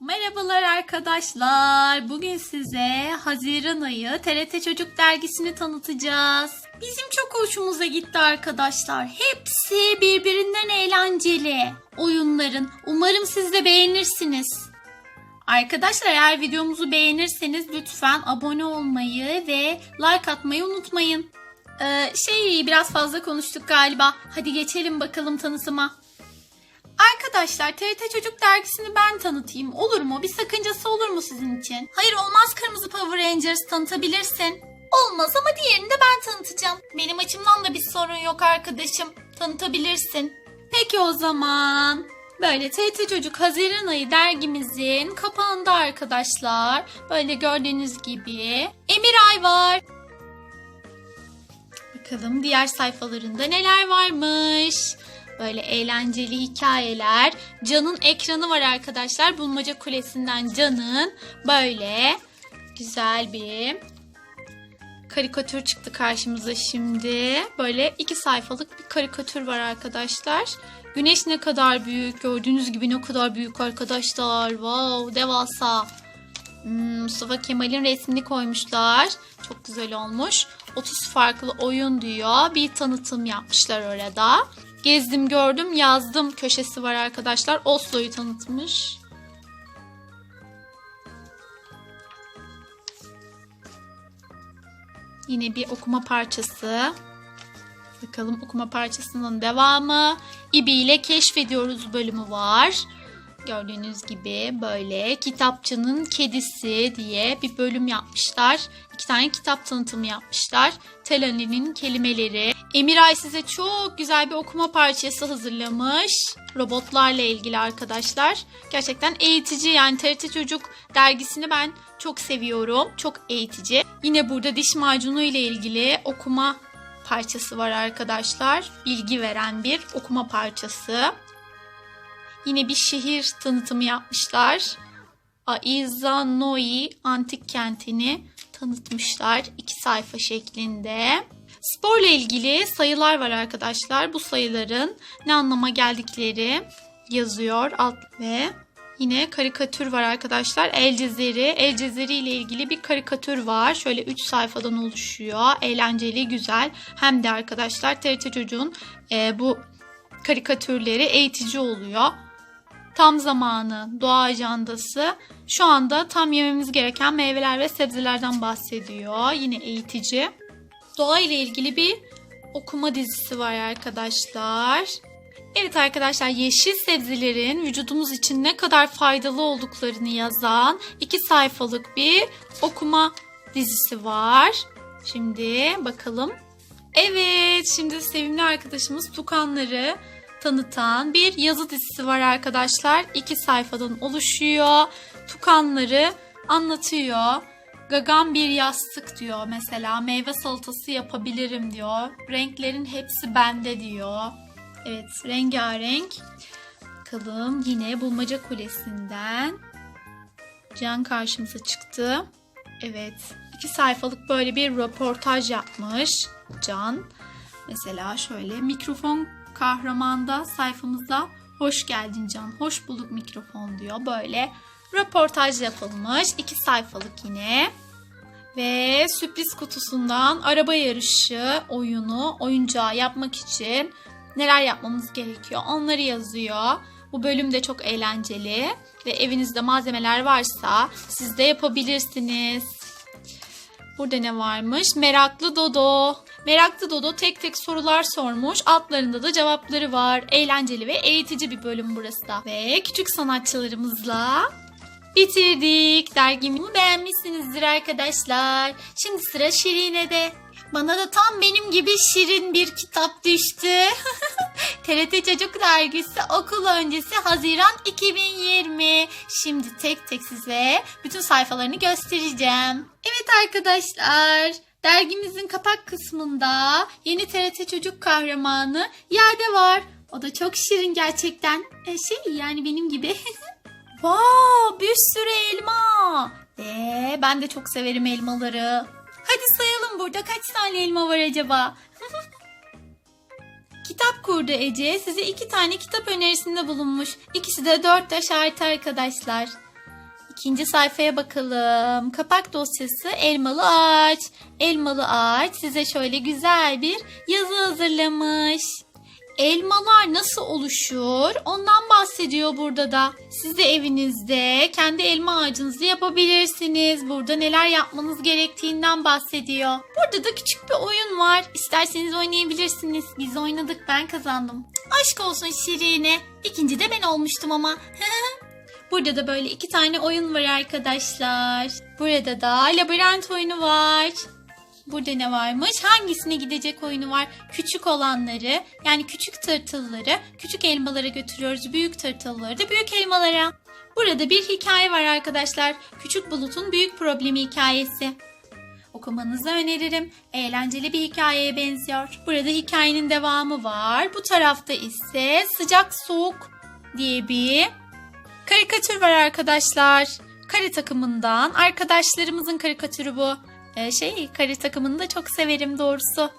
Merhabalar arkadaşlar. Bugün size Haziran ayı TRT Çocuk dergisini tanıtacağız. Bizim çok hoşumuza gitti arkadaşlar. Hepsi birbirinden eğlenceli oyunların. Umarım siz de beğenirsiniz. Arkadaşlar eğer videomuzu beğenirseniz lütfen abone olmayı ve like atmayı unutmayın. Ee, şey biraz fazla konuştuk galiba. Hadi geçelim bakalım tanıtıma. Arkadaşlar TRT Çocuk dergisini ben tanıtayım. Olur mu? Bir sakıncası olur mu sizin için? Hayır olmaz Kırmızı Power Rangers tanıtabilirsin. Olmaz ama diğerini de ben tanıtacağım. Benim açımdan da bir sorun yok arkadaşım. Tanıtabilirsin. Peki o zaman. Böyle TRT Çocuk Haziran ayı dergimizin kapağında arkadaşlar. Böyle gördüğünüz gibi Emiray var. Bakalım diğer sayfalarında neler varmış. Böyle eğlenceli hikayeler. Can'ın ekranı var arkadaşlar. Bulmaca Kulesi'nden Can'ın böyle güzel bir karikatür çıktı karşımıza şimdi. Böyle iki sayfalık bir karikatür var arkadaşlar. Güneş ne kadar büyük. Gördüğünüz gibi ne kadar büyük arkadaşlar. Wow devasa. Hmm, Mustafa Kemal'in resmini koymuşlar. Çok güzel olmuş. 30 farklı oyun diyor. Bir tanıtım yapmışlar orada. Gezdim gördüm yazdım köşesi var arkadaşlar. Oslo'yu tanıtmış. Yine bir okuma parçası. Bakalım okuma parçasının devamı. İbi ile keşfediyoruz bölümü var. Gördüğünüz gibi böyle kitapçının kedisi diye bir bölüm yapmışlar. İki tane kitap tanıtımı yapmışlar. Telani'nin kelimeleri. Emiray size çok güzel bir okuma parçası hazırlamış. Robotlarla ilgili arkadaşlar. Gerçekten eğitici yani TRT Çocuk dergisini ben çok seviyorum. Çok eğitici. Yine burada diş macunu ile ilgili okuma parçası var arkadaşlar. Bilgi veren bir okuma parçası. Yine bir şehir tanıtımı yapmışlar. Aizanoi antik kentini tanıtmışlar iki sayfa şeklinde. Sporla ilgili sayılar var arkadaşlar. Bu sayıların ne anlama geldikleri yazıyor alt ve yine karikatür var arkadaşlar. El Cezeri, El Cezeri ile ilgili bir karikatür var. Şöyle 3 sayfadan oluşuyor. Eğlenceli, güzel. Hem de arkadaşlar TRT Çocuğun e, bu karikatürleri eğitici oluyor tam zamanı, doğa ajandası. Şu anda tam yememiz gereken meyveler ve sebzelerden bahsediyor. Yine eğitici. Doğa ile ilgili bir okuma dizisi var arkadaşlar. Evet arkadaşlar yeşil sebzelerin vücudumuz için ne kadar faydalı olduklarını yazan iki sayfalık bir okuma dizisi var. Şimdi bakalım. Evet şimdi sevimli arkadaşımız tukanları tanıtan bir yazı dizisi var arkadaşlar. İki sayfadan oluşuyor. Tukanları anlatıyor. Gagan bir yastık diyor mesela. Meyve salatası yapabilirim diyor. Renklerin hepsi bende diyor. Evet rengarenk. Bakalım yine Bulmaca Kulesi'nden. Can karşımıza çıktı. Evet iki sayfalık böyle bir röportaj yapmış Can. Mesela şöyle mikrofon kahramanda sayfamızda hoş geldin Can, hoş bulduk mikrofon diyor. Böyle röportaj yapılmış. iki sayfalık yine. Ve sürpriz kutusundan araba yarışı oyunu, oyuncağı yapmak için neler yapmamız gerekiyor onları yazıyor. Bu bölüm de çok eğlenceli ve evinizde malzemeler varsa siz de yapabilirsiniz. Burada ne varmış? Meraklı Dodo. Meraklı Dodo tek tek sorular sormuş. Altlarında da cevapları var. Eğlenceli ve eğitici bir bölüm burası da. Ve küçük sanatçılarımızla bitirdik. Dergimi beğenmişsinizdir arkadaşlar. Şimdi sıra Şirine'de. Bana da tam benim gibi şirin bir kitap düştü. TRT Çocuk Dergisi okul öncesi Haziran 2020. Şimdi tek tek size bütün sayfalarını göstereceğim. Evet arkadaşlar. Dergimizin kapak kısmında yeni TRT Çocuk kahramanı Yade var. O da çok şirin gerçekten. E, şey yani benim gibi. wow, bir sürü elma. Ee, ben de çok severim elmaları. Hadi sayalım burada kaç tane elma var acaba? Kitap kurdu Ece. Size iki tane kitap önerisinde bulunmuş. İkisi de dört artı arkadaşlar. İkinci sayfaya bakalım. Kapak dosyası elmalı ağaç. Elmalı ağaç size şöyle güzel bir yazı hazırlamış. Elmalar nasıl oluşur? Ondan bahsediyor burada da. Siz de evinizde kendi elma ağacınızı yapabilirsiniz. Burada neler yapmanız gerektiğinden bahsediyor. Burada da küçük bir oyun var. İsterseniz oynayabilirsiniz. Biz oynadık ben kazandım. Aşk olsun Şirine. İkinci de ben olmuştum ama. Burada da böyle iki tane oyun var arkadaşlar. Burada da labirent oyunu var. Burada ne varmış? Hangisine gidecek oyunu var? Küçük olanları yani küçük tırtılları küçük elmalara götürüyoruz. Büyük tırtılları da büyük elmalara. Burada bir hikaye var arkadaşlar. Küçük bulutun büyük problemi hikayesi. Okumanızı öneririm. Eğlenceli bir hikayeye benziyor. Burada hikayenin devamı var. Bu tarafta ise sıcak soğuk diye bir karikatür var arkadaşlar. Kare takımından arkadaşlarımızın karikatürü bu. Ee, şey kare takımını da çok severim doğrusu.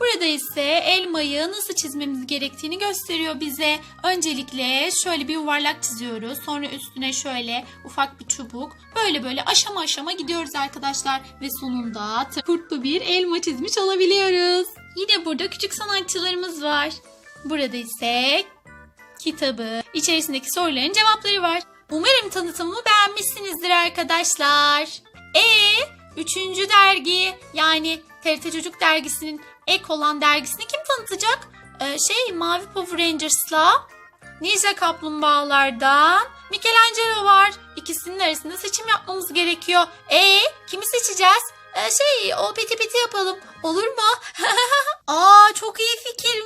Burada ise elmayı nasıl çizmemiz gerektiğini gösteriyor bize. Öncelikle şöyle bir yuvarlak çiziyoruz. Sonra üstüne şöyle ufak bir çubuk. Böyle böyle aşama aşama gidiyoruz arkadaşlar. Ve sonunda kurtlu bir elma çizmiş olabiliyoruz. Yine burada küçük sanatçılarımız var. Burada ise kitabı, içerisindeki soruların cevapları var. Umarım tanıtımımı beğenmişsinizdir arkadaşlar. E üçüncü dergi yani TRT Çocuk dergisinin ek olan dergisini kim tanıtacak? Ee, şey Mavi Power Rangers'la Ninja Kaplumbağalardan Michelangelo var. İkisinin arasında seçim yapmamız gerekiyor. E kimi seçeceğiz? Ee, şey o peti peti yapalım. Olur mu? Aa çok iyi fikirmiş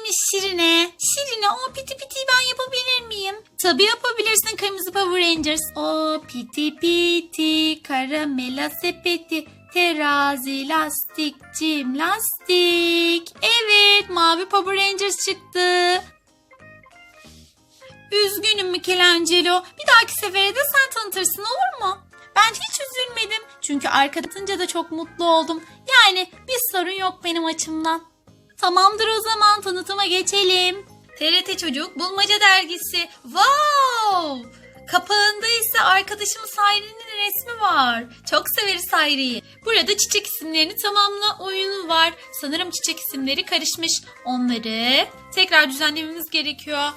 Tabii yapabilirsin Kırmızı Power Rangers. O piti piti karamela sepeti terazi lastik cim lastik. Evet mavi Power Rangers çıktı. Üzgünüm Michelangelo. Bir dahaki sefere de sen tanıtırsın olur mu? Ben hiç üzülmedim. Çünkü arkadaşınca da çok mutlu oldum. Yani bir sorun yok benim açımdan. Tamamdır o zaman tanıtıma geçelim. TRT Çocuk Bulmaca Dergisi. Wow! Kapağında ise arkadaşımız Hayri'nin resmi var. Çok severiz Hayri'yi. Burada çiçek isimlerini tamamla oyunu var. Sanırım çiçek isimleri karışmış. Onları tekrar düzenlememiz gerekiyor.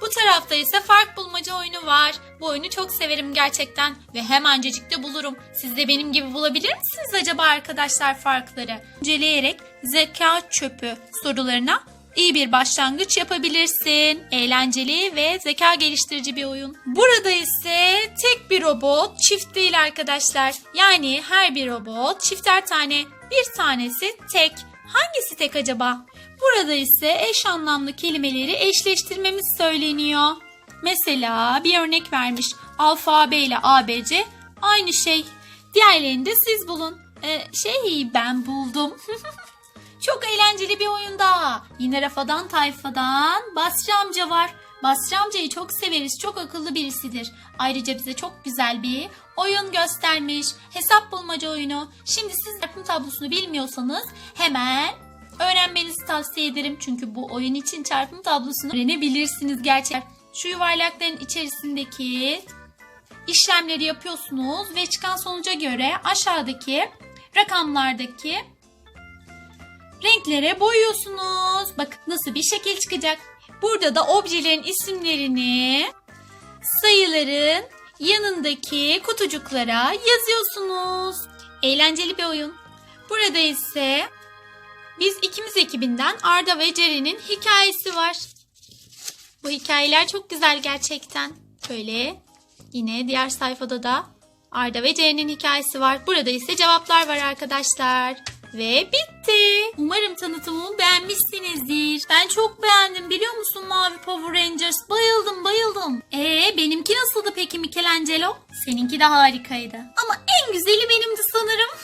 Bu tarafta ise fark bulmaca oyunu var. Bu oyunu çok severim gerçekten ve hemencecik bulurum. Siz de benim gibi bulabilir misiniz acaba arkadaşlar farkları? İnceleyerek zeka çöpü sorularına iyi bir başlangıç yapabilirsin. Eğlenceli ve zeka geliştirici bir oyun. Burada ise tek bir robot çift değil arkadaşlar. Yani her bir robot çifter tane bir tanesi tek. Hangisi tek acaba? Burada ise eş anlamlı kelimeleri eşleştirmemiz söyleniyor. Mesela bir örnek vermiş. Alfabe ile ABC aynı şey. Diğerlerini de siz bulun. Ee, şey ben buldum. Çok eğlenceli bir oyunda. Yine Rafadan Tayfa'dan Basri amca var. Basri amcayı çok severiz. Çok akıllı birisidir. Ayrıca bize çok güzel bir oyun göstermiş. Hesap bulmaca oyunu. Şimdi siz çarpım tablosunu bilmiyorsanız hemen öğrenmenizi tavsiye ederim. Çünkü bu oyun için çarpım tablosunu öğrenebilirsiniz gerçekten. Şu yuvarlakların içerisindeki işlemleri yapıyorsunuz ve çıkan sonuca göre aşağıdaki rakamlardaki renklere boyuyorsunuz. Bakın nasıl bir şekil çıkacak. Burada da objelerin isimlerini sayıların yanındaki kutucuklara yazıyorsunuz. Eğlenceli bir oyun. Burada ise biz ikimiz ekibinden Arda ve Ceren'in hikayesi var. Bu hikayeler çok güzel gerçekten. Böyle yine diğer sayfada da Arda ve Ceren'in hikayesi var. Burada ise cevaplar var arkadaşlar. Ve bitti. Umarım tanıtımımı beğenmişsinizdir. Ben çok beğendim biliyor musun Mavi Power Rangers? Bayıldım bayıldım. Ee benimki nasıldı peki Michelangelo? Seninki de harikaydı. Ama en güzeli benimdi sanırım.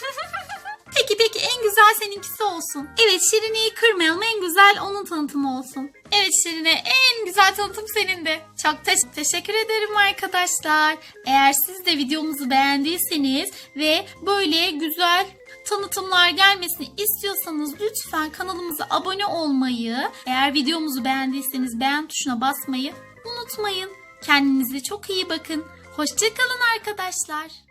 Peki peki en güzel seninkisi olsun. Evet Şirine'yi kırmayalım en güzel onun tanıtımı olsun. Evet Şirine en güzel tanıtım senin de. Çok te- teşekkür ederim arkadaşlar. Eğer siz de videomuzu beğendiyseniz ve böyle güzel tanıtımlar gelmesini istiyorsanız lütfen kanalımıza abone olmayı, eğer videomuzu beğendiyseniz beğen tuşuna basmayı unutmayın. Kendinize çok iyi bakın. Hoşçakalın arkadaşlar.